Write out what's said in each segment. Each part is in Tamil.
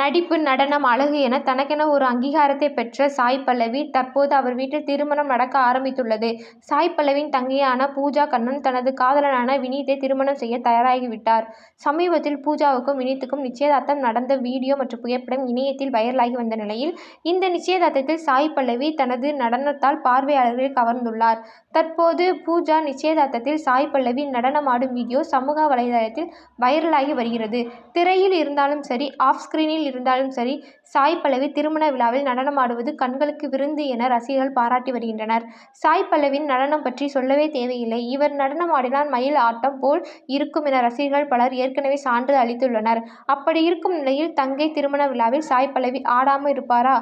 நடிப்பு நடனம் அழகு என தனக்கென ஒரு அங்கீகாரத்தை பெற்ற சாய் பல்லவி தற்போது அவர் வீட்டில் திருமணம் நடக்க ஆரம்பித்துள்ளது. சாய் பல்லவியின் தங்கையான பூஜா கண்ணன் தனது காதலனான வினீத்தை திருமணம் செய்ய தயாராகிவிட்டார். சமீபத்தில் பூஜாவுக்கும் வினீத்துக்கும் நிச்சயதார்த்தம் நடந்த வீடியோ மற்றும் புகைப்படம் இணையத்தில் வைரலாகி வந்த நிலையில் இந்த நிச்சயதார்த்தத்தில் சாய் பல்லவி தனது நடனத்தால் பார்வையாளர்களை கவர்ந்துள்ளார். தற்போது பூஜா நிச்சயதார்த்தத்தில் சாய் பல்லவி நடனமாடும் வீடியோ சமூக வலைதளத்தில் வைரலாகி வருகிறது. திரையில் இருந்தாலும் சரி ஆஃப் ஸ்கிரீனில் இருந்தாலும் சரி சாய் பல்லவி திருமண விழாவில் நடனமாடுவது கண்களுக்கு விருந்து என ரசிகர்கள் பாராட்டி வருகின்றனர். சாய் பல்லவியின் நடனம் பற்றி சொல்லவே தேவையில்லை. இவர் நடனமாடினால் மயில் ஆட்டம் போல் இருக்கும் என ரசிகர்கள் பலர் ஏற்கனவே சான்று அளித்துள்ளனர். அப்படி இருக்கும் நிலையில் தங்கை திருமண விழாவில் சாய் பல்லவி ஆடாமல் இருப்பாரா?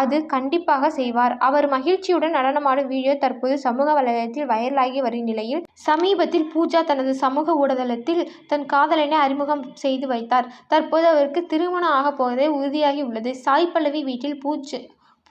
அது கண்டிப்பாக செய்வார். அவர் மகிழ்ச்சியுடன் நடனமாடும் வீடியோ தற்போது சமூக வலைதளத்தில் வைரலாகி வரும் நிலையில் சமீபத்தில் பூஜா தனது சமூக ஊடகத்தில் தன் காதலனை அறிமுகம் செய்து வைத்தார். தற்போது அவருக்கு திருமணம் ஆகப்போவது உறுதியாகி உள்ளது. சாய் பல்லவி வீட்டில்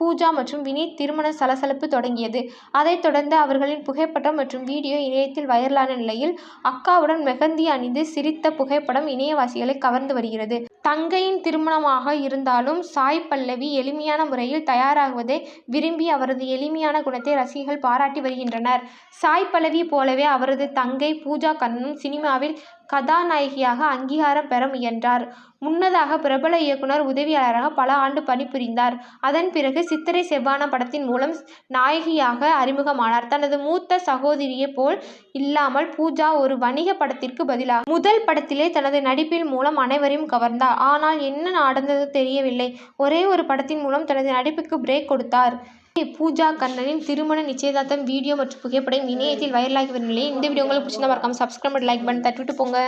பூஜா மற்றும் வினீத் திருமண சலசலப்பு தொடங்கியது. அதைத் தொடர்ந்து அவர்களின் புகைப்படம் மற்றும் வீடியோ இணையத்தில் வைரலான நிலையில் அக்காவுடன் மெகந்தி அணிந்து சிரித்த புகைப்படம் இணையவாசிகளை கவர்ந்து வருகிறது. தங்கையின் திருமணமாக இருந்தாலும் சாய் பல்லவி எளிமையான முறையில் தயாராகுவதை விரும்பி அவரது எளிமையான குணத்தை ரசிகர்கள் பாராட்டி வருகின்றனர். சாய் பல்லவி போலவே அவரது தங்கை பூஜா கண்ணனும் சினிமாவில் கதாநாயகியாக அங்கீகாரம் பெற முயன்றார். முன்னதாக பிரபல இயக்குனர் உதவியாளராக பல ஆண்டு பணிபுரிந்தார். அதன் பிறகு சித்திரை செவ்வானம் படத்தின் மூலம் நாயகியாக அறிமுகமானார். தனது மூத்த சகோதரியை போல் இல்லாமல் பூஜா ஒரு வணிக படத்திற்கு பதிலாக முதல் படத்திலே தனது நடிப்பின் மூலம் அனைவரையும் கவர்ந்தார். ஆனால் என்ன நடந்ததோ தெரியவில்லை ஒரே ஒரு படத்தின் மூலம் தனது நடிப்புக்கு பிரேக் கொடுத்தார். பூஜா கண்ணனின் திருமண நிச்சயதார்த்தம் வீடியோ மற்றும் புகைப்படம் இணையத்தில் வைரலாகி வரும் நிலையில் இந்த வீடியோ உங்களுக்கு பிடிச்சிருந்தா மறக்காம சப்ஸ்கிரைப் மற்றும் லைக் பட்டனை தட்டிவிட்டு போங்க.